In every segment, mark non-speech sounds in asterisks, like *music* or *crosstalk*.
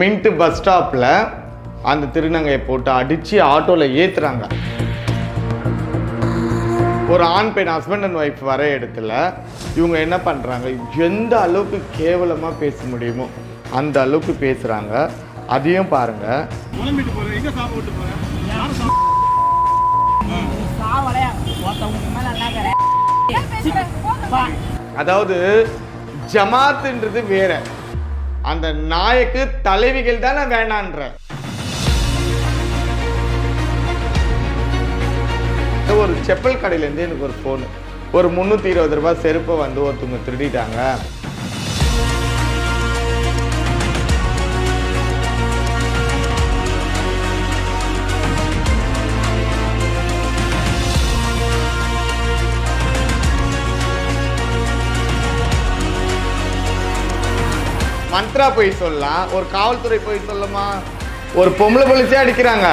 Mint bus ஸ்டாப்பில் அந்த திருநங்கையை போட்டு அடித்து ஆட்டோவில் ஏற்றுறாங்க ஒரு ஆண் பெண் ஹஸ்பண்ட் அண்ட் ஒய்ஃப் வர இடத்துல இவங்க என்ன பண்ணுறாங்க எந்த அளவுக்கு கேவலமாக பேச முடியுமோ அந்த அளவுக்கு பேசுகிறாங்க அதையும் பாருங்கள் அதாவது ஜமாத்துன்றது வேற. அந்த நாயக்கு தலைவிகள் தானே வேணான்ற. ஒரு செப்பல் கடையிலேருந்து எனக்கு ஒரு ஃபோனு ஒரு முந்நூற்றி இருபது ரூபாய் செருப்பை வந்து ஒருத்தவங்க திருடிட்டாங்க. மந்த்ரா போய் சொல்லலாம் ஒரு காவல்துறை போய் சொல்லுமா? ஒரு பொம்பளை போலீஸே அடிக்கிறாங்க.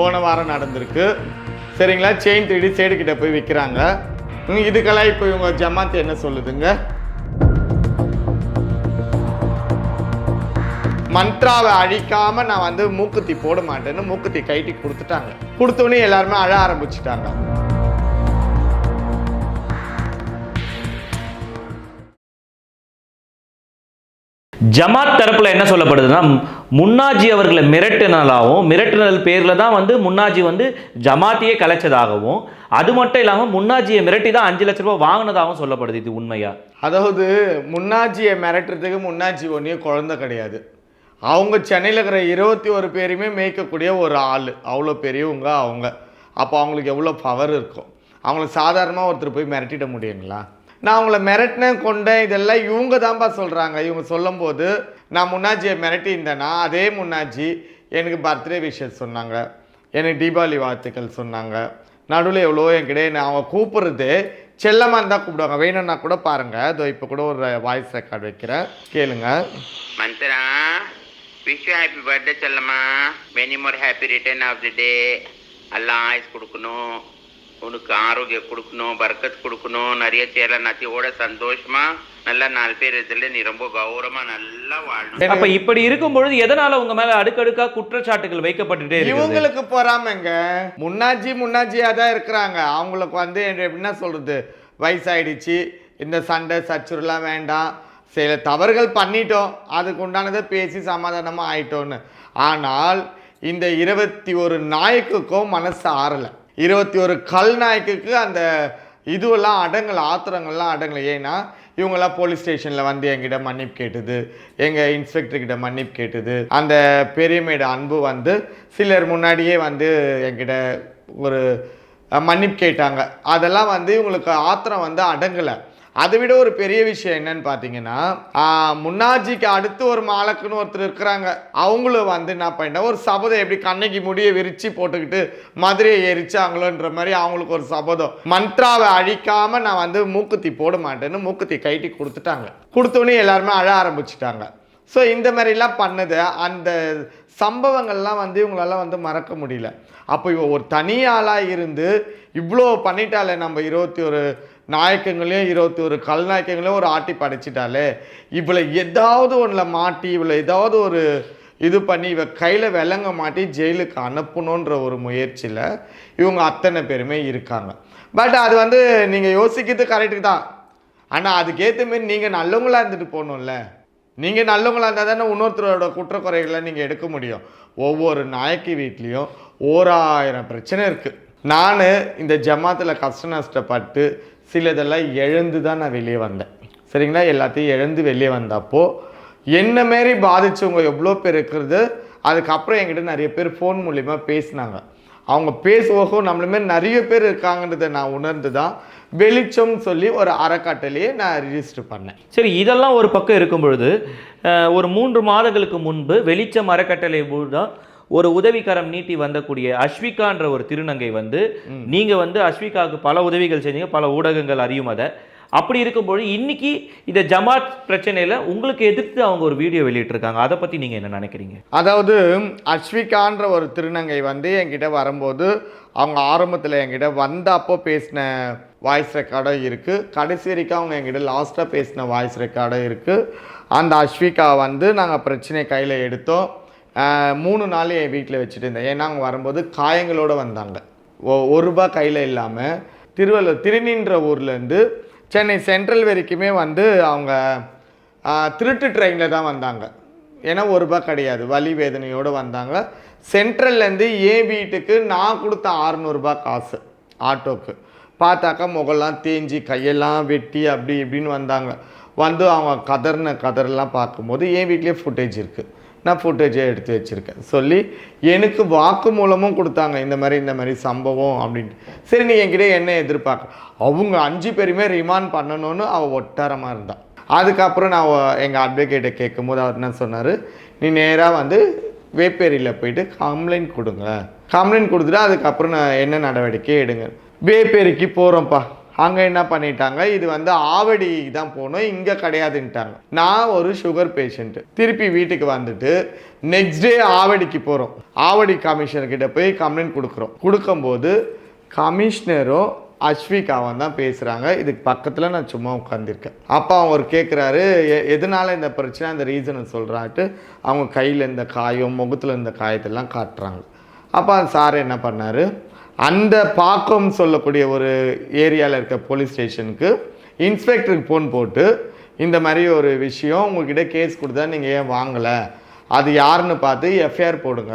போன வாரம் நடந்திருக்கு. சரிங்களா? செயின் திருடி சேடு கிட்ட போய் விற்கிறாங்க இதுக்கெல்லாம் இப்போ இவங்க ஜமாத்து என்ன சொல்லுதுங்க? மந்த்ராவை அழிக்காம நான் வந்து மூக்குத்தி போட மாட்டேன்னு மூக்குத்தி கைட்டி கொடுத்துட்டாங்க. கொடுத்தோடனே எல்லாருமே அழ ஆரம்பிச்சிட்டாங்க. ஜமாத் தரப்புல என்ன சொல்லப்படுதுன்னா முன்னாஜி அவர்களை மிரட்டினாலாவும் மிரட்டினல் பேர்ல தான் வந்து முன்னாஜி வந்து ஜமாத்தியே கலைச்சதாகவும் அது மட்டும் இல்லாம முன்னாஜியை மிரட்டி தான் அஞ்சு லட்ச ரூபாய் வாங்கினதாகவும் சொல்லப்படுது இது உண்மையா? அதாவது முன்னாஜியை மிரட்டுறதுக்கு முன்னாஜி ஒன்றையும் குழந்தை கிடையாது. அவங்க சென்னையில் இருக்கிற இருபத்தி ஒரு பேருமே மேய்க்கக்கூடிய ஒரு ஆள். அவ்வளோ பெரியவங்க அவங்க. அப்போ அவங்களுக்கு எவ்வளோ பவர் இருக்கும் அவங்கள சாதாரணமாக ஒருத்தர் போய் மிரட்டிட முடியுங்களா? நான் அவங்கள மிரட்டினேன் கொண்டேன் இதெல்லாம் இவங்க தான்ப்பா சொல்கிறாங்க இவங்க சொல்லும்போது நான் முன்னாஜியை மிரட்டி இருந்தேன்னா அதே முன்னாஜி எனக்கு பர்த்டே விஷயம் சொன்னாங்க. எனக்கு தீபாவளி வாழ்த்துக்கள் சொன்னாங்க. நடுவில் எவ்வளோ என்கிட்ட நான் அவங்க கூப்பிட்றது செல்லமாக இருந்தால் கூப்பிடுவாங்க. வேணும்னா கூட பாருங்கள் இதோ இப்போ கூட ஒரு வாய்ஸ் ரெக்கார்ட் வைக்கிறேன். கேளுங்க. Mandira. Wish happy birthday Chellamma many more happy return of the day எல்லாம் ஆயுஸ் கொடுக்கணும் உனக்கு ஆரோக்கியம் கொடுக்கணும் பர்க்கத் கொடுக்கணும் நிறைய சேர நத்தியோட சந்தோஷமா நல்லா நாலு பேர் இதில் நீ ரொம்ப கௌரவமா நல்லா வாழணும் அப்ப இப்படி இருக்கும் பொழுது எதனால உங்க மேல அடுக்கடுக்கா குற்றச்சாட்டுகள் வைக்கப்பட்டுட்டே இருக்கு இவங்களுக்கு பொறாமைங்க. முன்னாஜி முன்னாஜியா தான் இருக்கிறாங்க. அவங்களுக்கு வந்து என்ன- என்ன சொல்றது? வயசாயிடுச்சு. இந்த சண்டை சச்சுரெலாம் வேண்டாம். சில தவறுகள் பண்ணிட்டோம். அதுக்கு உண்டானதை பேசி சமாதானமாக ஆயிட்டோன்னு ஆனால் இந்த இருபத்தி ஒரு நாய்க்குக்கும் மனசு ஆறலை. இருபத்தி ஒரு கல் நாய்க்குக்கு அந்த இதுவெல்லாம் அடங்கலை ஆத்திரங்கள்லாம் அடங்கலை. ஏன்னா இவங்கெல்லாம் போலீஸ் ஸ்டேஷனில் வந்து என்கிட்ட மன்னிப்பு கேட்டது. எங்கள் இன்ஸ்பெக்டர்கிட்ட மன்னிப்பு கேட்டது. அந்த பெரியமையோட அன்பு வந்து சிலர் முன்னாடியே வந்து என்கிட்ட ஒரு மன்னிப்பு கேட்டாங்க. அதெல்லாம் வந்து இவங்களுக்கு ஆத்திரம் வந்து அடங்கலை. அதை விட ஒரு பெரிய விஷயம் என்னன்னு பார்த்தீங்கன்னா முன்னாஜிக்கு அடுத்து ஒரு மாலக்குன்னு ஒருத்தர் இருக்கிறாங்க. அவங்களும் வந்து என்ன பண்ணிட்டா ஒரு சபதம் எப்படி கண்ணகி முடிய விரிச்சு போட்டுக்கிட்டு மதுரையை எரிச்சாங்களோன்ற மாதிரி அவங்களுக்கு ஒரு சபதம். மந்த்ராவை அழிக்காம நான் வந்து மூக்குத்தி போட மாட்டேன்னு மூக்குத்தி கைட்டி கொடுத்துட்டாங்க. கொடுத்தோன்னே எல்லாருமே அழ ஆரம்பிச்சிட்டாங்க. ஸோ இந்த மாதிரிலாம் பண்ணது அந்த சம்பவங்கள்லாம் வந்து இவங்களால வந்து மறக்க முடியல. அப்போ இவ ஒரு தனி ஆளாக இருந்து இவ்வளோ பண்ணிட்டாலே நம்ம இருபத்தி ஒரு நாயக்கங்களையும் இருபத்தி ஒரு கல்நாயக்கங்களையும் ஒரு ஆட்டி படைச்சிட்டாலே இவளை ஏதாவது ஒன்றில் மாட்டி இவளை ஏதாவது ஒரு இது பண்ணி இவ கையில் விலங்க மாட்டி ஜெயிலுக்கு அனுப்பணுன்ற ஒரு முயற்சியில் இவங்க அத்தனை பேருமே இருக்காங்க. பட் அது வந்து நீங்கள் யோசிக்கிறது கரெக்டு தான். ஆனால் அதுக்கேற்ற மாரி நீங்கள் நல்லவங்களா இருந்துட்டு போகணும்ல. நீங்கள் நல்லவங்களாக இருந்தால் தானே இன்னொருத்தரோட குற்றக்குறைகளை நீங்கள் எடுக்க முடியும். ஒவ்வொரு நாயக்கி வீட்லேயும் ஓராயிரம் பிரச்சனை இருக்குது நான் இந்த ஜமாத்தில் கஷ்ட நஷ்டப்பட்டு சிலதெல்லாம் எழுந்து தான் நான் வெளியே வந்தேன். சரிங்களா? எல்லாத்தையும் எழுந்து வெளியே வந்தப்போ என்ன மாரி பாதித்தவங்க எவ்வளோ பேர் இருக்கிறது? அதுக்கப்புறம் என்கிட்ட நிறைய பேர் ஃபோன் மூலிமா பேசினாங்க. அவங்க பேசுவோகோ நம்மள மாரி நிறைய பேர் இருக்காங்கன்றதை நான் உணர்ந்து தான் வெளிச்சம்னு சொல்லி ஒரு அறக்கட்டளையே நான் ரிஜிஸ்டர் பண்ணேன். சரி இதெல்லாம் ஒரு பக்கம் இருக்கும் பொழுது ஒரு மூன்று மாதங்களுக்கு முன்பு வெளிச்சம் அறக்கட்டளை தான் ஒரு உதவிக்கரம் நீட்டி வந்தக்கூடிய அஸ்விகான்ற ஒரு திருநங்கை வந்து நீங்க வந்து அஸ்விகாவுக்கு பல உதவிகள் செஞ்சீங்க பல ஊடகங்கள் அறியும் அதை. அப்படி இருக்கும்போது இன்னைக்கு இந்த ஜமாத் பிரச்சனையில உங்களுக்கு எதிர்த்து அவங்க ஒரு வீடியோ வெளியிட்டிருக்காங்க. அதை பத்தி நீங்க என்ன நினைக்கிறீங்க? அதாவது அஸ்விகான்ற ஒரு திருநங்கை வந்து என்கிட்ட வரும்போது அவங்க ஆரம்பத்தில் என்கிட்ட வந்த அப்போ பேசின வாய்ஸ் ரெக்கார்டும் இருக்குது கடைசி வரைக்கும் அவங்க என்கிட்ட லாஸ்ட்டாக பேசின வாய்ஸ் ரெக்கார்டும் இருக்குது அந்த அஸ்விகா வந்து நாங்கள் பிரச்சனை கையில் எடுத்தோம். மூணு நாள் என் வீட்டில் வச்சுட்டு இருந்தேன். ஏன்னா அவங்க வரும்போது காயங்களோடு வந்தாங்க. ஒ ஒரு ரூபா கையில் இல்லாமல் திருவள்ளூர் திருநின்ற ஊர்லேருந்து சென்னை சென்ட்ரல் வரைக்குமே வந்து அவங்க திருட்டு ட்ரெயினில் தான் வந்தாங்க. ஏன்னா ஒரு ரூபாய் கிடையாது. வலி வேதனையோடு வந்தாங்க. சென்ட்ரல்லேருந்து என் வீட்டுக்கு நான் கொடுத்த ஆறுநூறுபா காசு ஆட்டோக்கு. பார்த்தாக்கா முகம்லாம் தேஞ்சி கையெல்லாம் வெட்டி அப்படி இப்படின்னு வந்தாங்க. வந்து அவங்க கதர்ன கதர்லாம் பார்க்கும்போது என் வீட்லேயே ஃபுட்டேஜ் இருக்குது நான் ஃபுட்டேஜே எடுத்து வச்சுருக்கேன். சொல்லி எனக்கு வாக்கு மூலமும் கொடுத்தாங்க இந்த மாதிரி இந்த மாதிரி சம்பவம் அப்படின்ட்டு சரி நீ என்கிட்ட என்ன எதிர்பார்க்க? அவங்க அஞ்சு பேருமே ரிமாண்ட் பண்ணணும்னு அவள் ஒட்டாரமாக இருந்தாள் அதுக்கப்புறம் நான் எங்கள் அட்வொகேட்டை கேட்கும்போது அவர் என்ன சொன்னார்? நீ நேராக வந்து வேப்பேரியில் போயிட்டு கம்ப்ளைண்ட் கொடுங்க. கம்ப்ளைண்ட் கொடுத்துட்டு அதுக்கப்புறம் நான் என்ன நடவடிக்கை எடுங்க. வேப்பேரிக்கு போகிறோம்ப்பா அங்கே என்ன பண்ணிட்டாங்க? இது வந்து ஆவடி தான் போகணும் இங்கே கிடையாதுன்ட்டாங்க. நான் ஒரு சுகர் பேஷண்ட்டு திருப்பி வீட்டுக்கு வந்துட்டு நெக்ஸ்ட் டே ஆவடிக்கு போகிறோம் ஆவடி கமிஷனர்கிட்ட போய் கம்ப்ளைண்ட் கொடுக்குறோம். கொடுக்கும்போது கமிஷனரும் அஸ்விகாவன் தான் பேசுகிறாங்க இதுக்கு பக்கத்தில் நான் சும்மா உட்காந்துருக்கேன் அப்போ அவர் கேட்குறாரு எதனால இந்த பிரச்சனை அந்த ரீசனை சொல்கிறான்ட்டு அவங்க கையில் இந்த காயம் முகத்தில் இருந்த காயத்தெல்லாம் காட்டுறாங்க. அப்போ அந்த சார் என்ன பண்ணார் அந்த பாக்கம் சொல்லக்கூடிய ஒரு ஏரியாவில் இருக்க போலீஸ் ஸ்டேஷனுக்கு இன்ஸ்பெக்டருக்கு ஃபோன் போட்டு இந்த மாதிரி ஒரு விஷயம் உங்ககிட்ட கேஸ் கொடுத்தா நீங்கள் ஏன் வாங்கலை? அது யாருன்னு பார்த்து எஃப்ஐஆர் போடுங்க.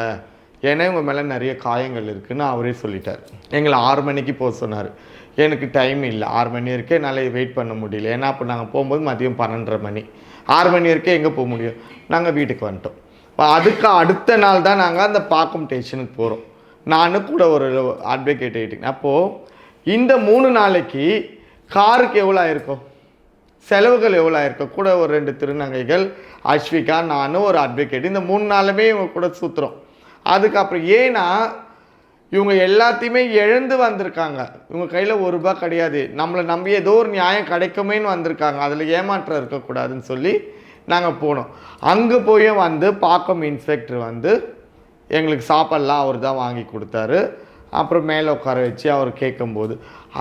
ஏன்னா உங்கள் மேலே நிறைய காயங்கள் இருக்குதுன்னு அவரே சொல்லிட்டார். எங்களை ஆறு மணிக்கு போக சொன்னார். எனக்கு டைம் இல்லை. ஆறு மணி வரைக்கும் என்னால் வெயிட் பண்ண முடியல. ஏன்னா அப்போ நாங்கள் போகும்போது மதியம் பன்னெண்டரை மணி. ஆறு மணி வரைக்கும் எங்கே போக முடியும்? நாங்கள் வீட்டுக்கு வந்துட்டோம். அதுக்கு அடுத்த நாள் தான் நாங்கள் அந்த பாக்கம் ஸ்டேஷனுக்கு போகிறோம் நானும் கூட ஒரு அட்வொகேட் ஆகிட்டேன் அப்போது இந்த மூணு நாளைக்கு காருக்கு எவ்வளோ ஆயிருக்கும்? செலவுகள் எவ்வளோ ஆயிருக்கும்? கூட ஒரு ரெண்டு திருநங்கைகள் அஸ்விகா நானும் ஒரு அட்வொகேட் இந்த மூணு நாளுமே இவங்க கூட சுற்றுறோம் அதுக்கப்புறம் ஏன்னா இவங்க எல்லாத்தையுமே இழந்து வந்திருக்காங்க. இவங்க கையில் ஒரு ரூபாய் கிடையாது. நம்மளை நம்பி ஏதோ ஒரு நியாயம் கிடைக்குமேன்னு வந்திருக்காங்க. அதில் ஏமாற்றம் இருக்கக்கூடாதுன்னு சொல்லி நாங்கள் போனோம். அங்கே போய் வந்து பாக்கம் இன்ஸ்பெக்டர் வந்து எங்களுக்கு சாப்பாடெலாம் அவர் தான் வாங்கி கொடுத்தாரு. அப்புறம் மேலே உட்கார வச்சு அவர் கேட்கும்போது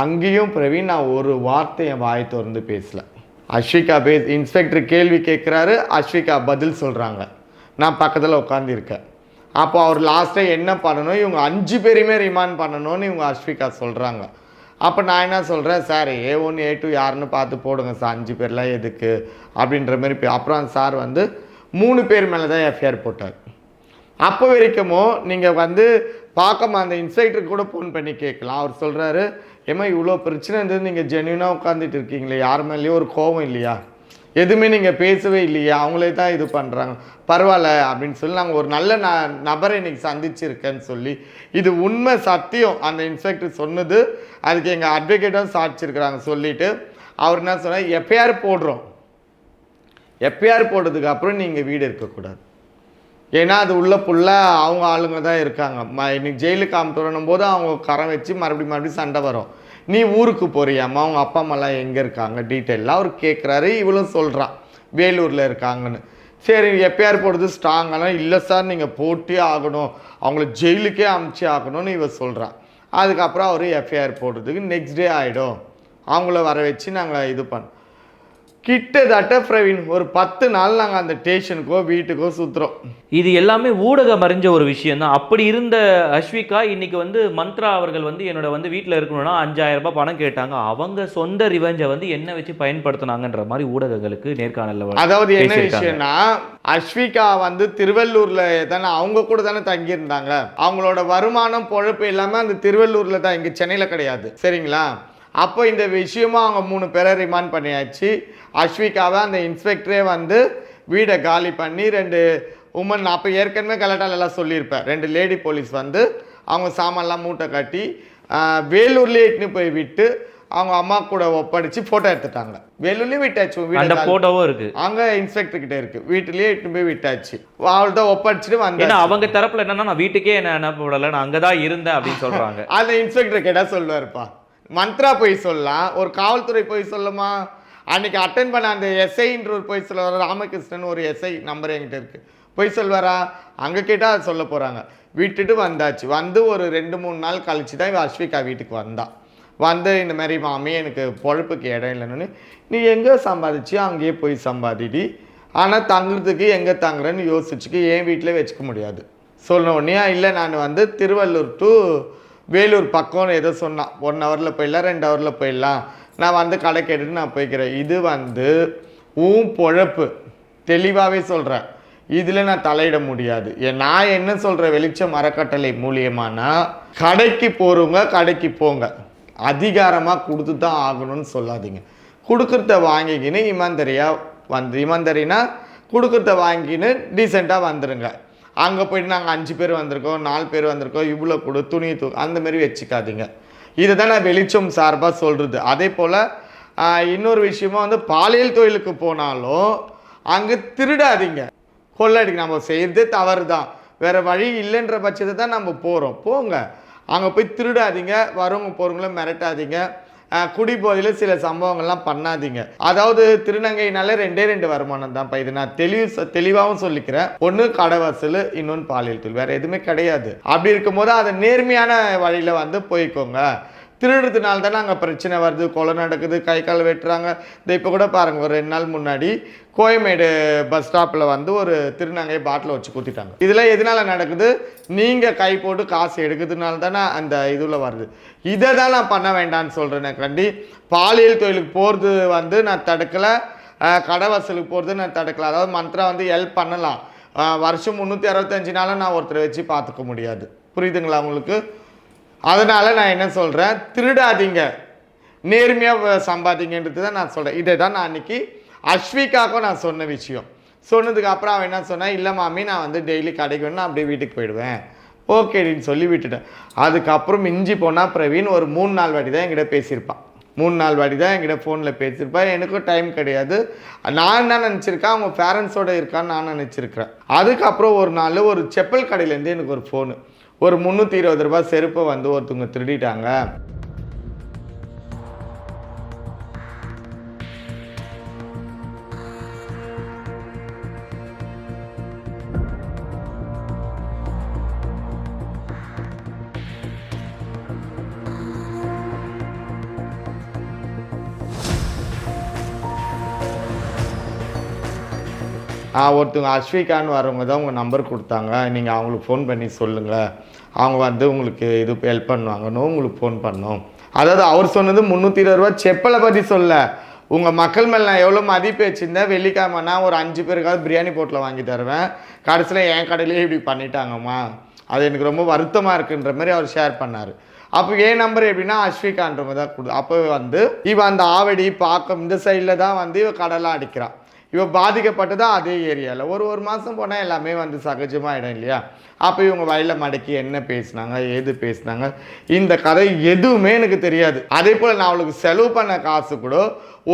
அங்கேயும் பிரவீன் நான் ஒரு வார்த்தை என் வாய் திறந்து பேசல. அஸ்விகா பே இன்ஸ்பெக்டர் கேள்வி கேட்குறாரு அஸ்விகா பதில் சொல்கிறாங்க நான் பக்கத்தில் உட்காந்துருக்கேன் அப்போ அவர் லாஸ்ட்டாக என்ன பண்ணணும் இவங்க அஞ்சு பேரையுமே ரிமாண்ட் பண்ணணும்னு இவங்க அஸ்விகா சொல்கிறாங்க அப்போ நான் என்ன சொல்கிறேன் sir A one A two யாருன்னு பார்த்து போடுங்க சார் அஞ்சு பேர்லாம் எதுக்கு? அப்படின்ற மாதிரி அப்புறம் சார் வந்து மூணு பேர் மேலே தான் எஃப்ஐஆர் போட்டார். அப்போ வரைக்குமோ நீங்கள் வந்து பார்க்காம அந்த இன்ஸ்பெக்டருக்கு கூட ஃபோன் பண்ணி கேட்கலாம். அவர் சொல்கிறாரு ஏம்மா இவ்வளோ பிரச்சனை இருந்தது நீங்கள் ஜென்யூனாக உட்காந்துட்டு இருக்கீங்களே யார் மேலேயும் ஒரு கோபம் இல்லையா? எதுவுமே நீங்கள் பேசவே இல்லையா அவங்களே தான் இது பண்ணுறாங்க பரவாயில்ல அப்படின்னு சொல்லி நாங்கள் ஒரு நல்ல ந நபரை இன்னைக்கு சந்திச்சிருக்கேன்னு சொல்லி இது உண்மை சத்தியம். அந்த இன்ஸ்பெக்டர் சொன்னது அதுக்கு எங்கள் அட்வொகேட்டும் சாட்சிருக்கிறாங்க. சொல்லிட்டு அவர் என்ன சொன்னார் எப்பயார் போடுறோம். எப்பயார் போட்டதுக்கு அப்புறம் நீங்கள் வீடு இருக்கக்கூடாது ஏன்னா அது உள்ள ஃபுல்லாக அவங்க ஆளுங்க தான் இருக்காங்க. ம இன்னைக்கு ஜெயிலுக்கு அமுத்துறணும் போது அவங்க கரம் வச்சு மறுபடியும் மறுபடியும் சண்டை வரும். நீ ஊருக்கு போறியாம்மா? அவங்க அப்பா அம்மாலாம் எங்கே இருக்காங்க? டீட்டெயிலாக அவர் கேட்குறாரு இவளும் சொல்கிறான் வேலூரில் இருக்காங்கன்னு. சரி எப்பயார் போடுறது ஸ்ட்ராங்கெல்லாம் இல்லை சார் நீங்கள் போட்டே ஆகணும். அவங்கள ஜெயிலுக்கே அமுச்சு ஆகணும்னு இவ சொல்கிறான் அதுக்கப்புறம் அவர் எஃப்ஐஆர் போடுறதுக்கு நெக்ஸ்ட் டே ஆகிடும் அவங்கள வர வச்சு நாங்கள் இது பண்ணோம். கிட்டத்தட்ட பிரவீன் ஒரு பத்து நாள் நாங்கள் அந்த ஸ்டேஷனுக்கோ வீட்டுக்கோ சுற்றுறோம் இது எல்லாமே ஊடகம் அறிஞ்ச ஒரு விஷயம் தான் அப்படி இருந்த அஸ்விகா இன்னைக்கு வந்து மந்த்ரா அவர்கள் வந்து என்னோட வந்து வீட்டில் இருக்கணும்னா அஞ்சாயிரம் ரூபாய் பணம் கேட்டாங்க. அவங்க சொந்த ரிவெஞ்சை வந்து என்ன வச்சு பயன்படுத்தினாங்கன்ற மாதிரி ஊடகங்களுக்கு நேர்காணல்ல வ- அதாவது என்ன. விஷயம்னா அஸ்விகா வந்து திருவள்ளூர்ல தானே அவங்க கூட தானே தங்கியிருந்தாங்க. அவங்களோட வருமானம் பொழப்பு எல்லாமே அந்த திருவள்ளூர்ல தான். இங்க சென்னையில கிடையாது. சரிங்களா? அப்போ இந்த விஷயமா அவங்க மூணு பேரை ரிமாண்ட் பண்ணியாச்சு. அஸ்விகாவை அந்த இன்ஸ்பெக்டரே வந்து வீடை காலி பண்ணி ரெண்டு உமன் அப்போ ஏற்கனவே கலெக்டர் எல்லாம் சொல்லியிருப்பேன் ரெண்டு லேடி போலீஸ் வந்து அவங்க சாமான்லாம் மூட்டை கட்டி வேலூர்லயே இட்டுன்னு போய் விட்டு அவங்க அம்மா கூட ஒப்படைச்சு ஃபோட்டோ எடுத்துட்டாங்க. வேலூர்லேயே விட்டாச்சு உன் வீடை அந்த காலி- போட்டோவும் இருக்கு. அங்க இன்ஸ்பெக்டர் கிட்ட இருக்கு. வீட்டுலயே இட்டு போய் விட்டாச்சு. அவள்கிட்ட ஒப்படைச்சிட்டு ஏன்னா வந்தேன் அவங்க தரப்புல என்னன்னா நான் வீட்டுக்கே என்ன அனுப்ப விடல நான் அங்கதான் இருந்தேன் அப்படின்னு சொல்றாங்க. *laughs* அந்த இன்ஸ்பெக்டர் கேட்டா சொல்லுவாருப்பா. மந்த்ரா போய் சொல்லலாம். ஒரு காவல்துறை போய் சொல்லுமா? அன்னைக்கு அட்டன் பண்ண அந்த எஸ்ஐன்ற ஒரு போய் சொல்ல ராமகிருஷ்ணன் ஒரு எஸ்ஐ நம்பர் என்கிட்ட இருக்கு. போய் சொல்வாரா? அங்கே கேட்டால் அது சொல்ல போகிறாங்க விட்டுட்டு வந்தாச்சு. வந்து ஒரு ரெண்டு மூணு நாள் கழிச்சு தான் இவன் அஸ்விகா வீட்டுக்கு வந்தாள் வந்து இந்த மாதிரி மாமி எனக்கு பொழப்புக்கு இடம் இல்லைன்னு. நீ எங்கே சம்பாதிச்சு அங்கேயே போய் சம்பாதிடி. ஆனால் தங்குறதுக்கு எங்கே தங்குறேன்னு யோசிச்சுக்கு. என் வீட்டிலே வச்சுக்க முடியாது. சொன்ன உடனே இல்லை நான் வந்து திருவள்ளூர் டு வேலூர் பக்கம்னு ஏதோ சொன்னான் ஒன் ஹவரில் போயிடலாம் ரெண்டு ஹவரில் போயிடலாம். நான் வந்து கடை கேட்டுட்டு நான் போய்க்கிறேன். இது வந்து உன் பொழப்பு. தெளிவாகவே சொல்கிறேன் இதில் நான் தலையிட முடியாது. நான் என்ன சொல்கிற வெளிச்சம் மரக்கட்டளை மூலியமானா கடைக்கு போகிறவங்க கடைக்கு போங்க. அதிகாரமாக கொடுத்து தான் ஆகணும்னு சொல்லாதீங்க. கொடுக்குறத வாங்கிக்கின்னு இமாந்தரியாக வந்து இமாந்தரினா கொடுக்குறத வாங்கின்னு டீசெண்டாக வந்துடுங்க அங்கே போயிட்டு நாங்கள் அஞ்சு பேர் வந்திருக்கோம் நாலு பேர் வந்திருக்கோம் இவ்வளோ கொடு துணி தூ அந்தமாரி வச்சுக்காதீங்க. இதை தான் நான் வெளிச்சம் சார்பாக சொல்கிறது அதே போல் இன்னொரு விஷயமா வந்து பாலியல் தொழிலுக்கு போனாலும் அங்கே திருடாதீங்க. கொள்ளடிக்க நம்ம செய்கிறது தவறு தான் வேறு வழி இல்லைன்ற பட்சத்தை தான் நம்ம போகிறோம் போங்க. அங்கே போய் திருடாதீங்க. வரவங்க போகிறவங்களும் மிரட்டாதீங்க. குடிபோதையில் சில சம்பவங்கள்லாம் பண்ணாதீங்க. அதாவது திருநங்கைனால ரெண்டே ரெண்டு வருமானம் தான் இது. நான் தெளிவு சொ- தெளிவாகவும் சொல்லிக்கிறேன். ஒன்று கடை வசூல் இன்னொன்று பாலியல் தொழில் வேற எதுவுமே கிடையாது. அப்படி இருக்கும்போது அதை நேர்மையான வழியில் வந்து போய்க்கோங்க. திருடுறதுனால தானே அங்கே பிரச்சனை வருது. கொலை நடக்குது கை கால் வெட்டுறாங்க. இந்த இப்போ கூட பாருங்கள் ஒரு ரெண்டு நாள் முன்னாடி கோயமேடு பஸ் ஸ்டாப்பில் வந்து ஒரு திருநங்கையை பாட்டில் வச்சு குத்திட்டாங்க. இதெல்லாம் எதனால நடக்குது? நீங்கள் கை போட்டு காசு எடுக்கிறதுனால தானே அந்த இதில் வருது. இதை தான் நான் பண்ண வேண்டாம்னு சொல்கிறேன் கண்டி பாலியல் தொழிலுக்கு போகிறது வந்து நான் தடுக்கலை. கடை வசூலுக்கு போகிறது நான் தடுக்கலை. அதாவது மந்த்ரா வந்து ஹெல்ப் பண்ணலாம். வருஷம் முந்நூற்றி அறுபத்தஞ்சு நாளும் நான் ஒருத்தரை வச்சு பார்த்துக்க முடியாது. புரியுதுங்களா உங்களுக்கு? அதனால் நான் என்ன சொல்கிறேன் திருடாதீங்க. நேர்மையாக சம்பாதிங்கன்றது தான் நான் சொல்கிறேன் இதை தான் நான் அன்றைக்கி அஸ்விகாக்கும் நான் சொன்ன விஷயம். சொன்னதுக்கு அப்புறம் அவன் என்ன சொன்னான் இல்லை மாமி நான் வந்து டெய்லி கடைக்கு வேணும் நான் அப்படியே வீட்டுக்கு போயிடுவேன். ஓகேடின்னு சொல்லி விட்டுட்டேன். அதுக்கப்புறம் மிஞ்சி போனால் பிரவீன் ஒரு மூணு நாள் வாட்டி தான் என்கிட்ட பேசியிருப்பான். மூணு நாள் வாட்டி தான் என்கிட்ட ஃபோனில் பேசியிருப்பேன் எனக்கும் டைம் கிடையாது. நான் என்ன நினச்சிருக்கேன்? அவங்க பேரண்ட்ஸோடு இருக்கான்னு நான் நினச்சிருக்கிறேன். அதுக்கப்புறம் ஒரு நாள் ஒரு செப்பல் கடையிலேருந்து எனக்கு ஒரு ஃபோனு ஒரு முந்நூற்றி இருபது ரூபா செருப்பை வந்து ஒருத்தவங்க திருடிட்டாங்க. ஒருத்தவங்க அஸ்விகான்னு வரவங்க தான் உங்கள் நம்பர் கொடுத்தாங்க. நீங்கள் அவங்களுக்கு ஃபோன் பண்ணி சொல்லுங்கள் அவங்க வந்து உங்களுக்கு இது ஹெல்ப் பண்ணுவாங்கன்னு உங்களுக்கு ஃபோன் பண்ணோம். அதாவது அவர் சொன்னது முந்நூற்றி இருபது ரூபா செப்பலை பற்றி சொல்ல. உங்கள் மக்கள் மேலே நான் எவ்வளோ மதிப்பு வச்சுருந்தேன் வெள்ளிக்கிழமைனா ஒரு அஞ்சு பேருக்காவது பிரியாணி போட்டில் வாங்கி தருவேன். கடைசியில் என் கடையிலேயே இப்படி பண்ணிட்டாங்கம்மா. அது எனக்கு ரொம்ப வருத்தமாக இருக்குன்ற மாதிரி அவர் ஷேர் பண்ணார். அப்போ என் நம்பர் எப்படின்னா அஸ்விகான்றவங்க தான் கொடு அப்போ வந்து இவன் அந்த ஆவடி பாக்கம் இந்த சைடில் தான் வந்து இவன் கடலாம் அடிக்கிறான். இவ பாதிக்கப்பட்டதா அதே ஏரியாவில் ஒரு ஒரு மாதம் போனால் எல்லாமே வந்து சகஜமாயிடும் இல்லையா? அப்போ இவங்க வயலில் மடக்கி என்ன பேசுனாங்க ஏது பேசுனாங்க? இந்த கதை எதுவுமே எனக்கு தெரியாது. அதே போல் நான் அவளுக்கு செலவு பண்ண காசு கூட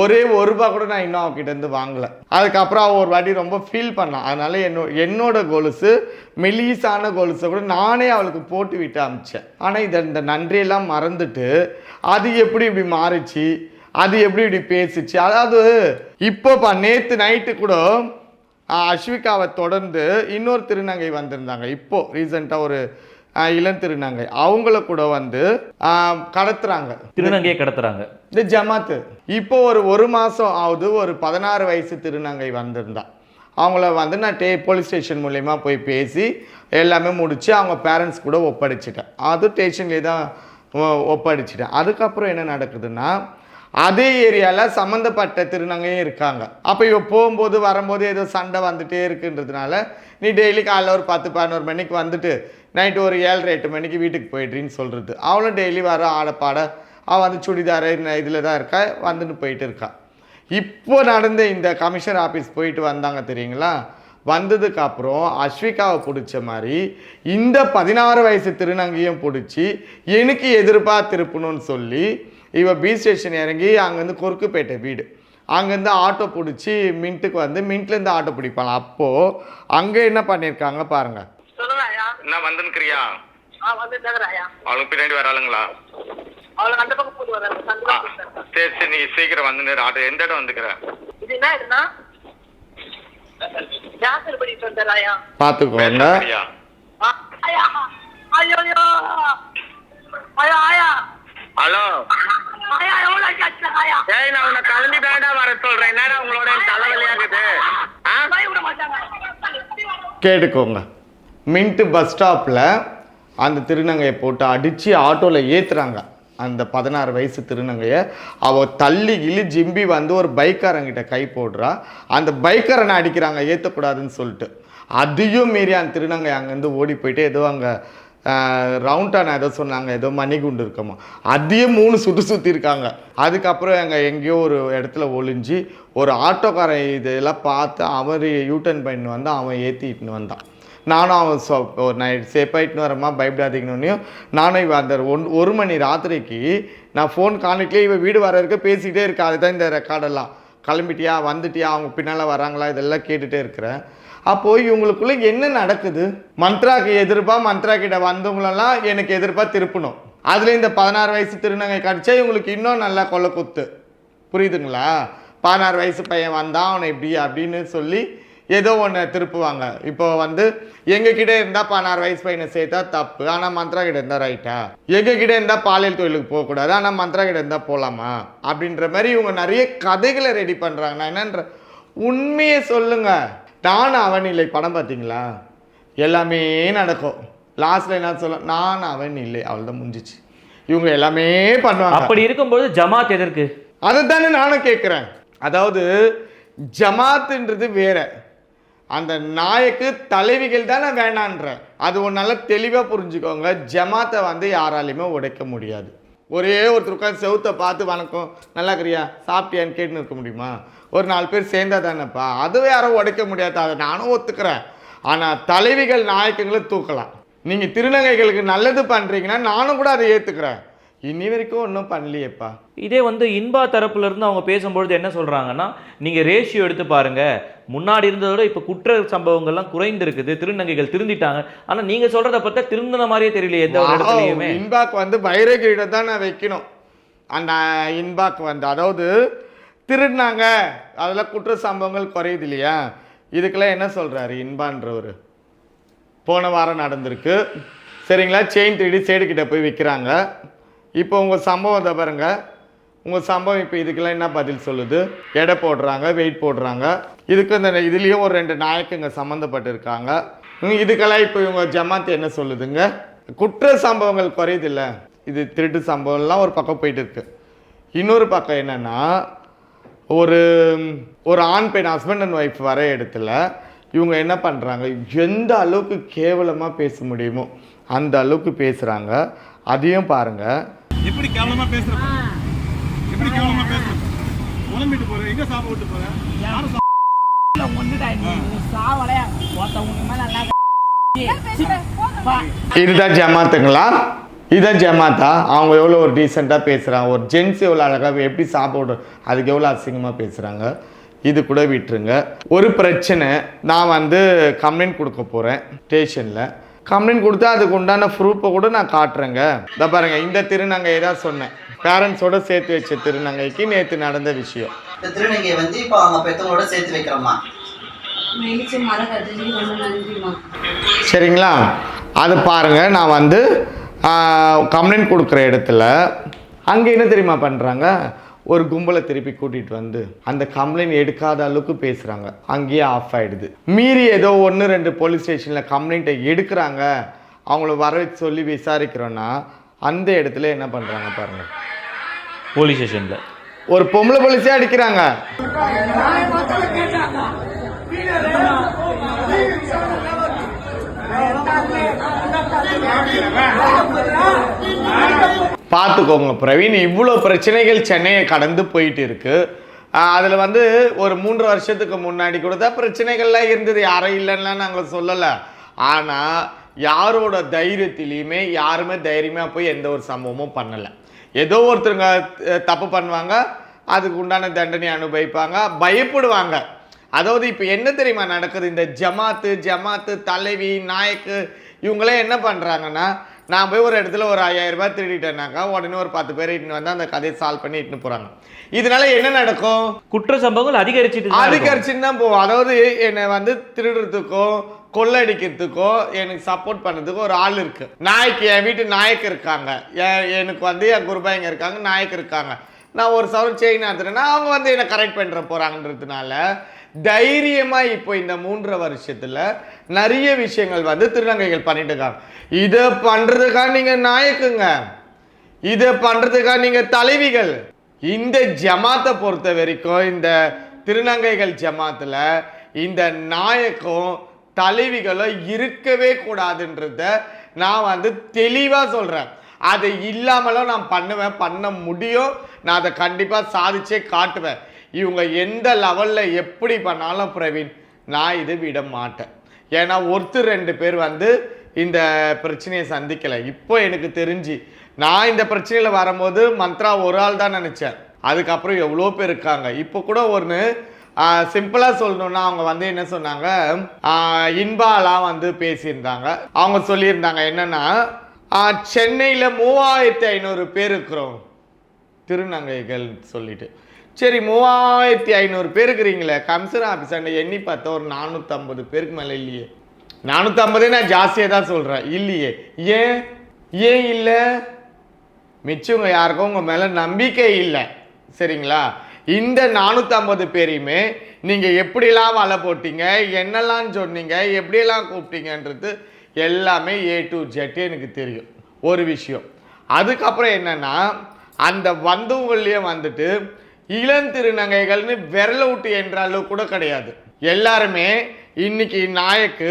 ஒரே ஒரு ரூபா கூட நான் இன்னும் அவகிட்ட இருந்து வாங்கல. அதுக்கப்புறம் ஒரு வாட்டி ரொம்ப ஃபீல் பண்ணான் அதனால என்னோ என்னோட கொலுசு மெலீஸான கொலுசை கூட நானே அவளுக்கு போட்டு விட்டு அமிச்சேன். ஆனால் இதை இந்த நன்றியெல்லாம் மறந்துட்டு அது எப்படி இப்படி மாறிச்சு? அது எப்படி இப்படி பேசுச்சு? அதாவது இப்போ நேற்று நைட்டு கூட அஸ்விகாவை தொடர்ந்து இன்னொரு திருநங்கை வந்திருந்தாங்க. இப்போ ரீசெண்டாக ஒரு இளம் திருநங்கை. அவங்கள கூட வந்து கடத்துறாங்க. திருநங்கையை கடத்துறாங்க. இந்த ஜமாத்து. இப்போ ஒரு ஒரு மாதம் ஆகுது ஒரு பதினாறு வயசு திருநங்கை வந்திருந்தா. அவங்கள வந்து நான் டே போலீஸ் ஸ்டேஷன் மூலயமா போய் பேசி எல்லாமே முடித்து அவங்க பேரண்ட்ஸ் கூட ஒப்படைச்சிட்டேன். அது ஸ்டேஷன்லேயே தான் ஒப்படைச்சிட்டேன். அதுக்கப்புறம் என்ன நடக்குதுன்னா அதே ஏரியாவில் சம்மந்தப்பட்ட திருநங்கையும் இருக்காங்க. அப்போ இவ போகும்போது வரும்போது ஏதோ சண்டை வந்துகிட்டே இருக்குன்றதுனால நீ டெய்லி காலைல ஒரு பத்து பதினோரு மணிக்கு வந்துட்டு நைட்டு ஒரு ஏழரை எட்டு மணிக்கு வீட்டுக்கு போயிடுறின்னு சொல்கிறது அவளும் டெய்லி வர ஆடப்பாட அவள் வந்து சுடிதார் இதில் தான் இருக்கா வந்துட்டு போயிட்டு இருக்கா. இப்போ நடந்த இந்த கமிஷனர் ஆஃபீஸ் போயிட்டு வந்தாங்க தெரியுங்களா? வந்ததுக்கு அப்புறம் அஸ்விகாவை பிடிச்ச மாதிரி இந்த பதினாறு வயசு திருநங்கையும் பிடிச்சி எனக்கு எதிர்பார்த்திருப்பணும்னு சொல்லி இவ பி ஸ்டேஷன் இறங்கி அங்கேருந்து கொருக்குப்பேட்டை வீடு. அங்கேருந்து ஆட்டோ பிடிச்சி மின்ட்டுக்கு வந்து மின்ட்லேருந்து ஆட்டோ பிடிப்பாங்க அப்போது அங்கே என்ன பண்ணியிருக்காங்க பாருங்கள் ஐயா. என்ன வந்துன்னுக்கிறியா ஆ வந்து தகுறாயா அவளுக்கு பின்னாடி வராளுங்களா சரி சரி நீ சீக்கிரம் வந்து ஆட்டோ எந்த இடம் வந்துக்கிற? இது என்ன இதுனா ஜாசர் படிட்டு வந்தாராயா பார்த்துக்கோங்க ஆயா ஐயோ. ஐயோ ஐயா. ஆயா ஹலோ. ஏய் நான் உன்னை தாண்டா வர சொல்றேன். என்னடா உங்களோட கேட்டுக்கோங்க. மின்ட்டு பஸ் ஸ்டாப்பில் அந்த திருநங்கையை போட்டு அடித்து ஆட்டோவில் ஏற்றுறாங்க அந்த பதினாறு வயசு திருநங்கையை. அவள் தள்ளி கிள்ளி ஜிம்பி வந்து ஒரு பைக்காரங்கிட்ட கை போடுறா. அந்த பைக்காரனை அடிக்கிறாங்க ஏற்றக்கூடாதுன்னு சொல்லிட்டு. அதையும் மீறி அந்த திருநங்கை அங்கேருந்து ஓடி போயிட்டு ஏதோ அங்கே ரவுண்டான ஏதோ சொன்னாங்க ஏதோ மணிகுண்டு இருக்கமா. அதையும் மூணு சுட்டு சுற்றி இருக்காங்க. அதுக்கப்புறம் அங்கே எங்கேயோ ஒரு இடத்துல ஒளிஞ்சு ஒரு ஆட்டோக்காரன் இதெல்லாம் பார்த்து அவர் யூட்டர்ன் பண்ணி வந்து அவன் ஏற்றிட்டு வந்தான். நானும் அவன் சொ ஒரு நைட் சேஃபாயிட்டுன்னு வரமா பயப்படாதீங்கன்னு நானும் இவன் அந்த ஒன் ஒரு மணி ராத்திரிக்கு நான் ஃபோன் காணிக்கலே இவன் வீடு வர இருக்க பேசிக்கிட்டே இருக்கா. அதுதான் இந்த ரெக்கார்டெல்லாம் கிளம்பிட்டியா வந்துட்டியா அவங்க பின்னால் வராங்களா இதெல்லாம் கேட்டுகிட்டே இருக்கிறேன். அப்போது இவங்களுக்குள்ள என்ன நடக்குது? மந்த்ராக்கு எதிர்ப்பாக மந்த்ரா கிட்ட வந்தவங்களெல்லாம் எனக்கு எதிர்ப்பாக திருப்பணும். அதில் இந்த பதினாறு வயசு திருநங்கை கடிச்சா இவங்களுக்கு இன்னும் நல்லா கொலை குத்து. புரியுதுங்களா? பதினாறு வயசு பையன் வந்தான் அவனை இப்படி அப்படின்னு சொல்லி ஏதோ ஒன்று திருப்புவாங்க. இப்போ வந்து எங்ககிட்ட இருந்தால் பதினாறு வயசு பையனை சேர்த்தா தப்பு. ஆனால் மந்த்ரா கிட்ட இருந்தால் ரைட்டா? எங்ககிட்ட இருந்தால் பாலியல் தொழிலுக்கு போகக்கூடாது. ஆனால் மந்த்ரா கிட்ட இருந்தால் போகலாமா அப்படின்ற மாதிரி இவங்க நிறைய கதைகளை ரெடி பண்ணுறாங்க நான் என்னன்ற உண்மையை சொல்லுங்கள் நான் அவன் இல்லை படம் பார்த்தீங்களா? எல்லாமே நடக்கும். லாஸ்ட்ல என்ன சொல்ல நான் அவன் இல்லை. அவள்தான் முடிஞ்சிச்சு இவங்க எல்லாமே பண்ணுவாங்க. அப்படி இருக்கும்போது ஜமாத் எதற்கு? அதைத்தானே நானும் கேட்குறேன். அதாவது ஜமாத்துன்றது வேற. அந்த நாயக்கு தலைவிகள் தானே வேணான்ற. அது ஒரு நல்லா தெளிவாக புரிஞ்சுக்கோங்க. ஜமாத்தை வந்து யாராலையுமே உடைக்க முடியாது. ஒரே ஒருத்தர் உட்காந்து செவுத்தை பார்த்து வணக்கம். நல்லா இருக்கிறியா? சாப்பிட்டியான்னு கேட்டுன்னு இருக்க முடியுமா? ஒரு நாலு பேர் சேர்ந்தா தானேப்பா? அதுவே யாரும் உடைக்க முடியாது? அதை நானும் ஒத்துக்கிறேன். ஆனால் தலைவிகள் நாயக்கங்களை தூக்கலாம். நீங்கள் திருநங்கைகளுக்கு நல்லது பண்ணுறீங்கன்னா நானும் கூட அதை ஏற்றுக்கிறேன் இனி வரைக்கும் ஒன்றும் பண்ணலையேப்பா. இதே வந்து இன்பா தரப்புலேருந்து அவங்க பேசும்பொழுது என்ன சொல்கிறாங்கன்னா நீங்கள் ரேஷியோ எடுத்து பாருங்கள் முன்னாடி இருந்ததை விட இப்ப குற்ற சம்பவங்கள்லாம் குறைந்திருக்குது. திருநங்கைகள் திருந்திட்டாங்க. ஆனா நீங்க சொல்றத பார்த்தா திருந்தின மாதிரியே தெரியல எந்த ஒரு இடத்துலயுமே. இன்பாக் வந்து வைரகிரியிட தான் நான் வைக்கணும். அந்த இன்பாக் வந்து அதாவது திருடினாங்க. அதெல்லாம் குற்ற சம்பவங்கள் குறையுது இல்லையா? இதுக்கெல்லாம் என்ன சொல்றாரு இன்பான்றவர்? போன வாரம் நடந்திருக்கு. சரிங்களா? செயின் திருடி சேடு கிட்ட போய் விற்கிறாங்க இப்போ உங்கள் சம்பவம் இதை பாருங்க. உங்கள் சம்பவம் இப்போ இதுக்கெல்லாம் என்ன பதில் சொல்லுது? எடை போடுறாங்க வெயிட் போடுறாங்க. இதுக்கு இந்த இதுலேயும் ஒரு ரெண்டு நாயக்குங்க சம்மந்தப்பட்டிருக்காங்க இதுக்கெல்லாம் இப்போ இவங்க ஜமாத் என்ன சொல்லுதுங்க? குற்ற சம்பவங்கள் குறையுதில்ல. இது திருட்டு சம்பவம்லாம் ஒரு பக்கம் போயிட்டு இருக்கு இன்னொரு பக்கம் என்னன்னா ஒரு ஒரு ஆண் பெண் ஹஸ்பண்ட் அண்ட் ஒய்ஃப் வர இடத்துல இவங்க என்ன பண்ணுறாங்க எந்த அளவுக்கு கேவலமாக பேச முடியுமோ அந்த அளவுக்கு பேசுகிறாங்க அதையும் பாருங்கள் எப்படி கேவலமா பேசுற? எப்படி கேவலமா எங்க சாப்பிட விட்டு யாரும் இதுதான் ஜமாத்துங்களா? இதுதான் ஜமாத்தா? அவங்க எவ்வளோ ஒரு டீசெண்டாக பேசுகிறாங்க ஒரு ஜென்ஸ் எவ்வளோ அழகாக எப்படி சாப்பிட்றோம் அதுக்கு எவ்வளோ அசிங்கமாக பேசுகிறாங்க இது கூட விட்டுருங்க. ஒரு பிரச்சனை நான் வந்து கம்ப்ளைண்ட் கொடுக்க போகிறேன் ஸ்டேஷனில் கம்ப்ளைண்ட் கொடுத்தா அதுக்கு உண்டான ப்ரூஃபை கூட நான் காட்டுறேங்க. இந்த பாருங்கள் இந்த தெரு நாங்கள் ஏதாவது சொன்னேன். பேரண்ட்ஸோட சேர்த்து வச்ச திருநங்கைக்கு நேற்று நடந்த விஷயம். இந்த திருநங்கை வந்து இப்போ அவங்க பெத்தவங்களோட சேர்த்து வைக்கிறோமா? சரிங்களா? அது பாருங்கள் நான் வந்து கம்ப்ளைண்ட் கொடுக்குற இடத்துல அங்கே என்ன தெரியுமா பண்ணுறாங்க ஒரு கும்பலை திருப்பி கூட்டிகிட்டு வந்து அந்த கம்ப்ளைண்ட் எடுக்காத அளவுக்கு பேசுகிறாங்க அங்கேயே ஆஃப் ஆகிடுது மீறி ஏதோ ஒன்று ரெண்டு போலீஸ் ஸ்டேஷனில் கம்ப்ளைண்ட்டை எடுக்கிறாங்க. அவங்கள வர சொல்லி விசாரிக்கிறோன்னா அந்த இடத்துல என்ன பண்ணுறாங்க பாருங்கள் போலீஸ் ஸ்டேஷன்ல. ஒரு பொம்பளை போலீஸே அடிக்கிறாங்க. பார்த்துக்கோங்க பிரவீன் இவ்வளோ பிரச்சனைகள் சென்னையை கடந்து போயிட்டு இருக்கு. அதில் வந்து ஒரு மூன்று வருஷத்துக்கு முன்னாடி கூட தான் பிரச்சனைகள்லாம் இருந்தது. யாரும் இல்லைன்னா நாங்கள் சொல்லலை. ஆனால் யாரோட தைரியத்திலையுமே யாருமே தைரியமாக போய் எந்த ஒரு சம்பவமும் பண்ணலை. ஏதோ ஒருத்தருங்க தப்பு பண்ணுவாங்க அதுக்கு உண்டான தண்டனை அனுபவிப்பாங்க பயப்படுவாங்க. அதாவது இப்போ என்ன தெரியுமா நடக்குது? இந்த ஜமாத்து ஜமாத்து தலைவி நாயக்கு இவங்களே என்ன பண்ணுறாங்கன்னா நான் போய் ஒரு இடத்துல ஒரு ஐயாயிரம் ரூபாய் திருடிட்டேனாக்கா உடனே ஒரு பத்து பேர் இட்டுன்னு வந்து அந்த கதையை சால்வ் பண்ணி இட்டுன்னு போறாங்க. இதனால என்ன நடக்கும்? குற்ற சம்பவங்கள் அதிகரிச்சுட்டு. அதிகரிச்சுன்னு தான் போகும். அதாவது என்னை வந்து திருடுறதுக்கோ கொள்ளடிக்கிறதுக்கோ எனக்கு சப்போர்ட் பண்ணதுக்கோ ஒரு ஆள் இருக்கு. நாய்க்கு என் வீட்டு நாயக்கு இருக்காங்க. எனக்கு வந்து என் குருபாய்ங்க இருக்காங்க நாயக்கு இருக்காங்க. நான் ஒரு சவரம் செயின் ஆத்துறேன்னா அவங்க வந்து என்னை கரெக்ட் பண்ணுற போகிறாங்கன்றதுனால தைரியமாக இப்போ இந்த மூன்றரை வருஷத்தில் நிறைய விஷயங்கள் வந்து திருநங்கைகள் பண்ணிட்டு இருக்காங்க. இதை பண்ணுறதுக்காக நீங்கள் நாயக்குங்க. இதை பண்ணுறதுக்காக நீங்கள் தலைவிகள். இந்த ஜமாத்தை பொறுத்த வரைக்கும் இந்த திருநங்கைகள் ஜமாத்தில் இந்த நாயக்கும் தலைவிகளும் இருக்கவே கூடாதுன்றத நான் வந்து தெளிவாக சொல்கிறேன் அது இல்லாமலும் நான் பண்ணுவேன் பண்ண முடியும். நான் அதை கண்டிப்பாக சாதிச்சே காட்டுவேன். இவங்க எந்த லெவலில் எப்படி பண்ணாலும் பிரவீன் நான் இது விட மாட்டேன். ஏன்னா ஒருத்தர் ரெண்டு பேர் வந்து இந்த பிரச்சனையை சந்திக்கலை. இப்போ எனக்கு தெரிஞ்சு நான் இந்த பிரச்சனையில் வரும்போது மந்த்ரா ஒரு ஆள் தான் நினச்சேன். அதுக்கப்புறம் எவ்வளோ பேர் இருக்காங்க. இப்போ கூட ஒன்று சிம்பிளாக சொல்லணும்னா அவங்க வந்து என்ன சொன்னாங்க? இன்பாலாம் வந்து பேசியிருந்தாங்க. அவங்க சொல்லியிருந்தாங்க என்னன்னா சென்னையில் மூவாயிரத்தி ஐநூறு பேர் இருக்கிறோம். திருநங்கைகள் சொல்லிட்டு. சரி மூவாயிரத்தி ஐநூறு பேர் இருக்கிறீங்களே கமிஷனர் ஆஃபீஸாண்ட எண்ணி பார்த்தா ஒரு நானூற்றம்பது பேருக்கு மேலே இல்லையே. நானூற்றம்பதே நான் ஜாஸ்தியாக தான் சொல்கிறேன் இல்லையே. ஏன்? ஏன் இல்லை? மிச்சவங்க யாருக்கும் உங்கள் மேலே நம்பிக்கை இல்லை. சரிங்களா? இந்த நானூற்றம்பது பேரையுமே நீங்கள் எப்படிலாம் வலை போட்டீங்க என்னெல்லாம் சொன்னீங்க எப்படியெல்லாம் கூப்பிட்டீங்கன்றது எல்லாமே ஏ டு ஜெட் எனக்கு தெரியும். ஒரு விஷயம். அதுக்கப்புறம் என்னென்னா அந்த வந்தவங்களையே வந்துட்டு இளந்திருநங்கைகள்னு விரல விட்டு என்ற அளவு கூட கிடையாது. எல்லாருமே இன்னைக்கு நாயக்கு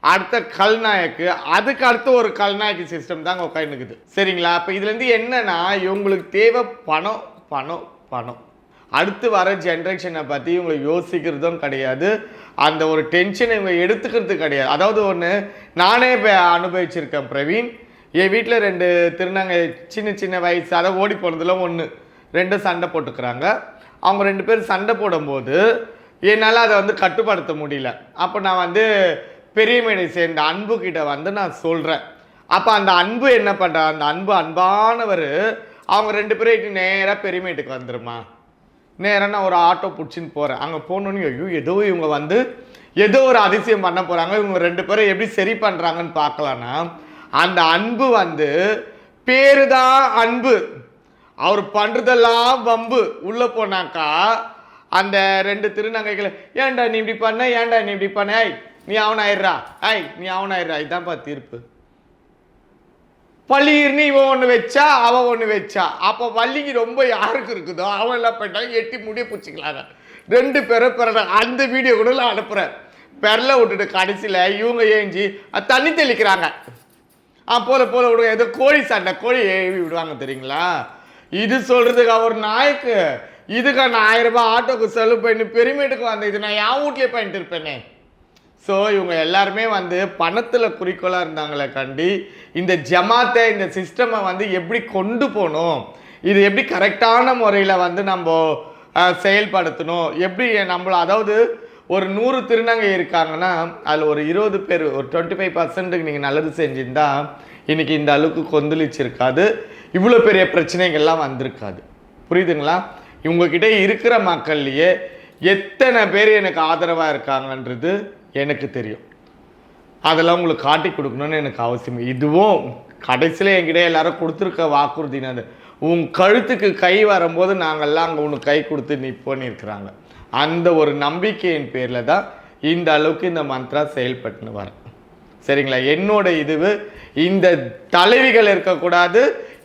அடுத்த கல்நாயக்கு அதுக்கு அடுத்து ஒரு கல்நாயக்கு சிஸ்டம் தாங்க உட்காந்துக்குது சரிங்களா? அப்போ இதுலேருந்து என்னென்னா இவங்களுக்கு தேவை பணம் பணம் பணம். அடுத்து வர ஜென்ரேஷனை பற்றி இவங்க யோசிக்கிறதும் கிடையாது. அந்த ஒரு டென்ஷனை இவங்க எடுத்துக்கிறது கிடையாது. அதாவது ஒன்று நானே இப்போ அனுபவிச்சிருக்கேன் பிரவீன். என் வீட்டில் ரெண்டு திருநங்கை சின்ன சின்ன வயசு அதை ஓடி போனதில் ஒன்று ரெண்டு சண்டை போட்டுக்கிறாங்க. அவங்க ரெண்டு பேரும் சண்டை போடும்போது என்னால் அதை வந்து கட்டுப்படுத்த முடியல. அப்போ நான் வந்து பெரியமேடை சேர்ந்த அன்பு கிட்ட வந்து நான் சொல்கிறேன் அப்போ அந்த அன்பு என்ன பண்ணுறா அந்த அன்பு அன்பானவர் அவங்க ரெண்டு பேரும் நேராக பெரியமேட்டுக்கு வந்துருமா? நேராக நான் ஒரு ஆட்டோ பிடிச்சின்னு போகிறேன் அங்கே போகணுன்னு ஐயோ ஏதோ இவங்க வந்து ஏதோ ஒரு அதிசயம் பண்ண போகிறாங்க இவங்க ரெண்டு பேரும் எப்படி சரி பண்ணுறாங்கன்னு பார்க்கலான்னா அந்த அன்பு வந்து பேரு தான் அன்பு. அவர் பண்ணுறதெல்லாம் வம்பு. உள்ளே போனாக்கா அந்த ரெண்டு திருநங்கைகளை ஏன்டா நீ இப்படி பண்ண? ஏன்டா நீ இப்படி பண்ண? ஐய் நீ அவனாயிடுறா. ஐய் நீ அவனாயிடுறா. இதான்ப்பா தீர்ப்பு. பள்ளியிர்னு இவன் ஒன்று வச்சா அவன் ஒன்று வச்சா. அப்போ வள்ளிக்கு ரொம்ப யாருக்கு இருக்குதோ அவன் என்ன பண்ணிட்டாங்க எட்டி முடிய பிடிச்சிக்கலாங்க. ரெண்டு பேரும் பிறட அந்த வீடியோ கூட நான் அனுப்புகிறேன் பெரல விட்டுட்டு கடைசியில் இவங்க ஏஞ்சி தண்ணி தெளிக்கிறாங்க. ஆ போல போல விடுங்க. ஏதோ கோழி சண்டை கோழி ஏவி விடுவாங்க தெரியுங்களா? இது சொல்கிறதுக்கு அவர் நாய்க்கு. இதுக்கு நான் ஆயிரம் ரூபாய் ஆட்டோக்கு செலவு பண்ணி பெருமேட்டுக்கு வந்தேன். இது நான் என் வீட்லேயே பண்ணிட்டு இருப்பேனே. ஸோ இவங்க எல்லாருமே வந்து பணத்தில் குறிக்கோளாக இருந்தாங்களே கண்டி இந்த ஜமாத்தை இந்த சிஸ்டமை வந்து எப்படி கொண்டு போகணும்? இது எப்படி கரெக்டான முறையில் வந்து நம்ம செயல்படுத்தணும்? எப்படி நம்மள அதாவது ஒரு நூறு திருநங்கை இருக்காங்கன்னா அதில் ஒரு இருபது பேர் ஒரு டுவெண்ட்டி ஃபைவ் பர்சன்ட்டுக்கு நீங்கள் நல்லது செஞ்சிருந்தா இன்றைக்கி இந்த அளவுக்கு கொந்தளிச்சிருக்காது. இவ்வளோ பெரிய பிரச்சனைகள்லாம் வந்திருக்காது. புரியுதுங்களா? இவங்கக்கிட்ட இருக்கிற மக்கள்லையே எத்தனை பேர் எனக்கு ஆதரவாக இருக்காங்கன்றது எனக்கு தெரியும். அதெல்லாம் உங்களுக்கு காட்டி கொடுக்கணும்னு எனக்கு அவசியம். இதுவும் கடைசியில் என்கிட்ட எல்லாரும் கொடுத்துருக்க வாக்குறுதினது உன் கழுத்துக்கு கை வரும்போது நாங்கள்லாம் அங்கே உனக்கு கை கொடுத்து நிற்போன்னு இருக்கிறாங்க. அந்த ஒரு நம்பிக்கையின் பேரில் தான் இந்த அளவுக்கு இந்த மந்த்ரா செயல்பட்டுன்னு வரேன் சரிங்களா? என்னோட இதுவு இந்த தலைவிகள் இருக்கக்கூடாது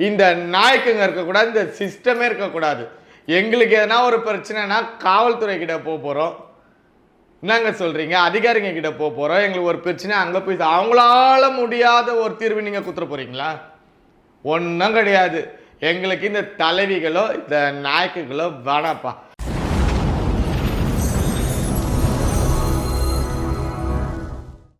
இந்த நாயக்குங்க இருக்கக்கூடாது இந்த சிஸ்டமே இருக்கக்கூடாது. எங்களுக்கு எதனா ஒரு பிரச்சனைனா காவல்துறை கிட்ட போக போகிறோம் என்னங்க சொல்கிறீங்க அதிகாரிங்க கிட்ட போக போகிறோம் எங்களுக்கு ஒரு பிரச்சனை அங்கே போய் அவங்களால முடியாத ஒரு தீர்வு நீங்கள் குத்துற போகிறீங்களா ஒன்றும் கிடையாது. எங்களுக்கு இந்த தலைவிகளோ இந்த நாயக்குகளோ வேணாப்பா.